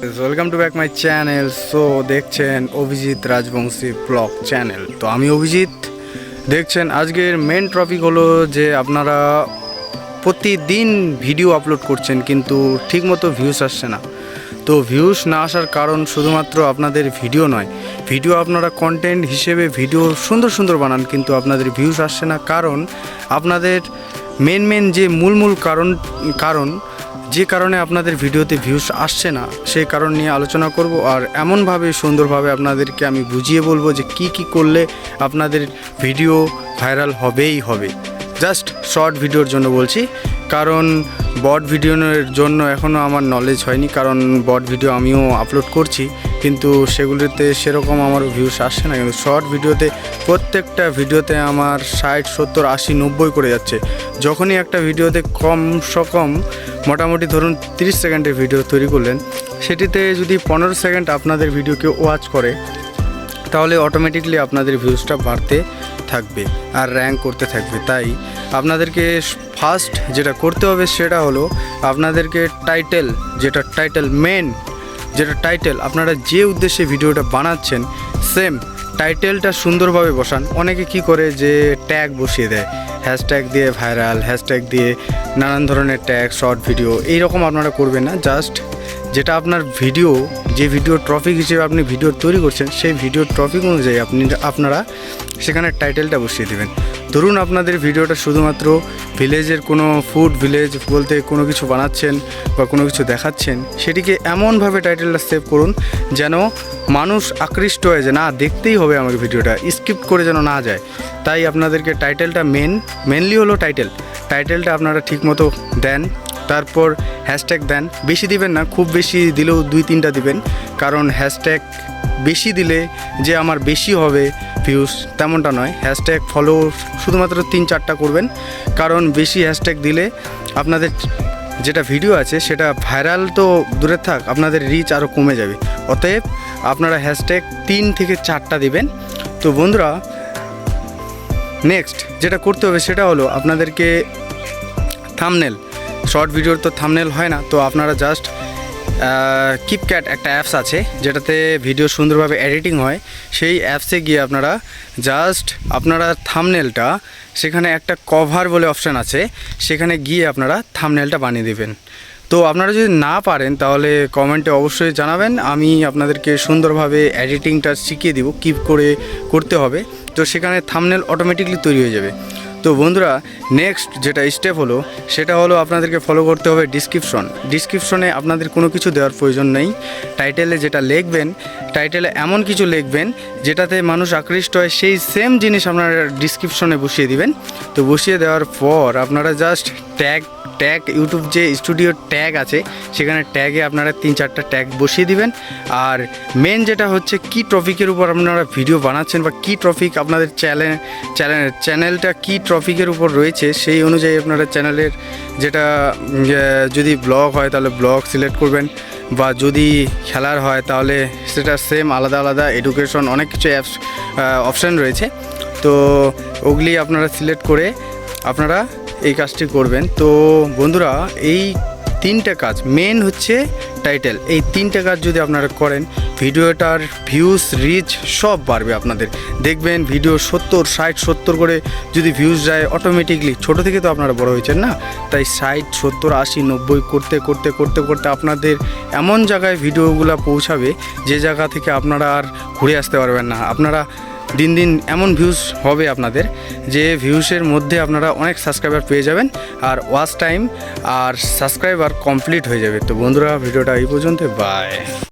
Welcome to back my channel so দেখছেন Abhijit Rajbanshi blog channel তো আমি অভিজিৎ। দেখছেন, আজকের মেন টপিক হলো যে আপনারা প্রতিদিন ভিডিও আপলোড করছেন, কিন্তু ঠিকমতো ভিউস আসছে না। তো ভিউস না আসার কারণ শুধুমাত্র আপনাদের ভিডিও নয়। ভিডিও আপনারা কন্টেন্ট হিসেবে ভিডিও সুন্দর সুন্দর বানান, কিন্তু আপনাদের ভিউস আসছে না। কারণ আপনাদের মেন মেন যে মূল মূল কারণ কারণ যে কারণে আপনাদের ভিডিওতে ভিউস আসছে না, সেই কারণ নিয়ে আলোচনা করব আর এমনভাবে সুন্দরভাবে আপনাদেরকে আমি বুঝিয়ে বলব যে কি কি করলে আপনাদের ভিডিও ভাইরাল হবেই হবে। জাস্ট শর্ট ভিডিওর জন্য বলছি, কারণ বট ভিডিওর জন্য এখনও আমার নলেজ হয়নি, কারণ বট ভিডিও আমিও আপলোড করছি। কিন্তু সেগুলিতে সেরকম আমার ভিউস আসছে না। কিন্তু শর্ট ভিডিওতে প্রত্যেকটা ভিডিওতে আমার ষাট, সত্তর, আশি, নব্বই করে যাচ্ছে। যখনই একটা ভিডিওতে কমসে কম মোটামুটি ধরুন তিরিশ সেকেন্ডের ভিডিও তৈরি করলেন, সেটিতে যদি পনেরো সেকেন্ড আপনাদের ভিডিওকে ওয়াচ করে, তাহলে অটোমেটিকলি আপনাদের ভিউজটা বাড়তে থাকবে আর র্যাঙ্ক করতে থাকবে। তাই আপনাদেরকে ফার্স্ট যেটা করতে হবে সেটা হলো, আপনাদেরকে টাইটেল যেটা টাইটেল মেন যেটা টাইটেল আপনারা যে উদ্দেশ্যে ভিডিওটা বানাচ্ছেন সেম টাইটেলটা সুন্দরভাবে বসান। অনেকে কি করে যে ট্যাগ বসিয়ে দেয় হ্যাশট্যাগ দিয়ে ভাইরাল হ্যাশট্যাগ দিয়ে নানান ধরনের ট্যাগ শর্ট ভিডিও এইরকম আপনারা করবেন না জাস্ট যেটা আপনার ভিডিও যে ভিডিও ট্রফিক হিসেবে আপনি ভিডিও তৈরি করছেন, সেই ভিডিও ট্রফিক অনুযায়ী আপনি, আপনারা সেখানে টাইটেলটা বসিয়ে দেবেন। ধরুন আপনাদের ভিডিওটা শুধুমাত্র ভিলেজের কোনো ফুড ভিলেজ বলতে কোনো কিছু বানাচ্ছেন বা কোনো কিছু দেখাচ্ছেন, সেটিকে এমনভাবে টাইটেলটা সেভ করুন যেন মানুষ আকৃষ্ট হয়ে যে না, দেখতেই হবে আমাকে ভিডিওটা স্কিপ করে যেন না যায়। তাই আপনাদেরকে টাইটেলটা মেন মেনলি হলো টাইটেল টাইটেলটা আপনারা ঠিকমতো দেন তারপর হ্যাশট্যাগ দেন। বেশি দিবেন না, খুব বেশি দিলেও দুই তিনটা দিবেন। কারণ হ্যাশট্যাগ বেশি দিলে যে আমার বেশি হবে ভিউস তেমনটা নয়। হ্যাশট্যাগ ফলো শুধুমাত্র তিন চারটা করবেন। কারণ বেশি হ্যাশট্যাগ দিলে আপনাদের যেটা ভিডিও আছে সেটা ভাইরাল তো দূরে থাক, আপনাদের রিচ আরও কমে যাবে। অতএব আপনারা হ্যাশট্যাগ তিন থেকে চারটা দিবেন। তো বন্ধুরা নেক্সট যেটা করতে হবে সেটা হলো আপনাদেরকে থামনেল শর্ট ভিডিওর তো থামনেল হয় না, তো আপনারা জাস্ট কিপক্যাট একটা অ্যাপস আছে, যেটাতে ভিডিও সুন্দরভাবে এডিটিং হয়। সেই অ্যাপসে গিয়ে আপনারা জাস্ট আপনারা থামনেলটা সেখানে একটা কভার বলে অপশান আছে, সেখানে গিয়ে আপনারা থামনেলটা বানিয়ে দেবেন। তো আপনারা যদি না পারেন, তাহলে কমেন্টে অবশ্যই জানাবেন। আমি আপনাদেরকে সুন্দরভাবে এডিটিংটা শিখিয়ে দিব, কী করে করতে হবে। তো সেখানে থামনেল অটোমেটিকলি তৈরি হয়ে যাবে। তো বন্ধুরা নেক্সট যেটা স্টেপ হলো, সেটা হলো আপনাদেরকে ফলো করতে হবে ডিসক্রিপশন ডিসক্রিপশনে আপনাদের কোনো কিছু দেওয়ার প্রয়োজন নেই। টাইটেলে যেটা লিখবেন টাইটেলে এমন কিছু লিখবেন, যেটাতে মানুষ আকৃষ্ট হয় সেই সেম জিনিস আপনারা ডিসক্রিপশনে বসিয়ে দিবেন। তো বসিয়ে দেওয়ার পর আপনারা জাস্ট ট্যাগ ট্যাগ ইউটিউব যে স্টুডিও ট্যাগ আছে, সেখানে ট্যাগে আপনারা তিন চারটা ট্যাগ বসিয়ে দিবেন। আর মেন যেটা হচ্ছে, কি টপিকের উপর আপনারা ভিডিও বানাচ্ছেন বা কি টপিক আপনাদের চ্যানেল চ্যানেল চ্যানেলটা কি টপিকের উপর রয়েছে, সেই অনুযায়ী আপনারা চ্যানেলের যেটা যদি ব্লগ হয়, তাহলে ব্লগ সিলেক্ট করবেন। বা যদি খেলার হয়, তাহলে সেটা সেম আলাদা আলাদা এডুকেশন অনেক কিছু অ্যাপস অপশান রয়েছে। তো ওগুলি আপনারা সিলেক্ট করে আপনারা এই কাজটি করবেন। তো বন্ধুরা, এই তিনটে কাজ মেন হচ্ছে টাইটেল এই তিনটে কাজ যদি আপনারা করেন, ভিডিওটার ভিউজ রিচ সব বাড়বে আপনাদের। দেখবেন ভিডিও সত্তর, ষাট, সত্তর করে যদি ভিউজ যায় অটোমেটিকলি ছোটো থেকে তো আপনারা বড় হয়েছেন না? তাই ষাট, সত্তর, আশি, নব্বই করতে করতে করতে করতে আপনাদের এমন জায়গায় ভিডিওগুলো পৌঁছাবে, যে জায়গা থেকে আপনারা আর ঘুরে আসতে পারবেন না। আপনারা দিন দিন এমন ভিউজ হবে আপনাদের যে ভিউসের মধ্যে আপনারা অনেক সাবস্ক্রাইবার পেয়ে যাবেন আর ওয়াচ টাইম আর সাবস্ক্রাইবার কমপ্লিট হয়ে যাবে। তো বন্ধুরা, ভিডিওটা এই পর্যন্ত বাই